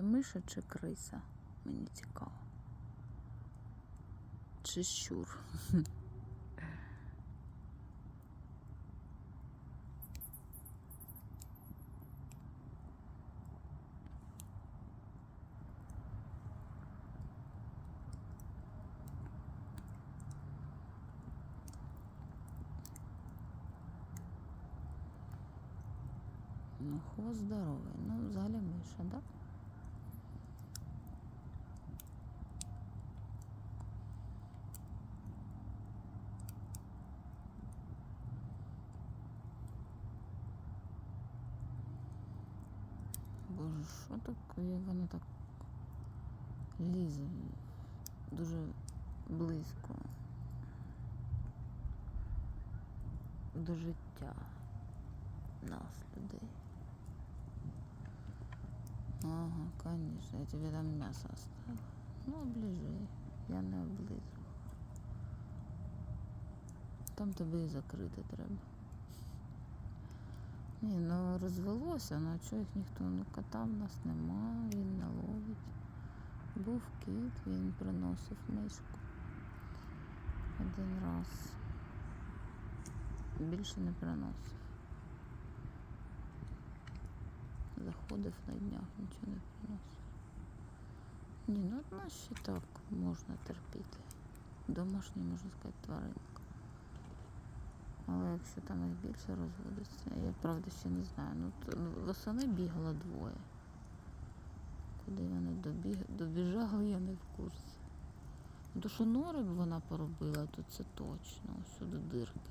Це миша чи криса? Мені цікаво. Чи щур? Ну, хвост здоровий. Ну, взагалі миша, так? Да? Боже, що таке? Як воно так лізе дуже близько до життя нас, людей. Ага, конечно, я тебе там мясо оставила. Ну, оближи, я не облизу. Там тебе і закрити треба. Ні, ну розвелося, ну чого їх ніхто? Ну кота в нас нема, він не ловить. Був кіт, він приносив мишку. Один раз. Більше не приносив. Заходив на днях, нічого не приносив. Ні, ну от нас ще так можна терпіти. Домашня, можна сказати, тваринка. Якщо там їх більше розводиться, я правда ще не знаю. Ну, ну восени бігало двоє. Куди вони добіг... добіжали, я не в курсі. Ну, то, що нори б вона поробила, то це точно. Сюди дирки.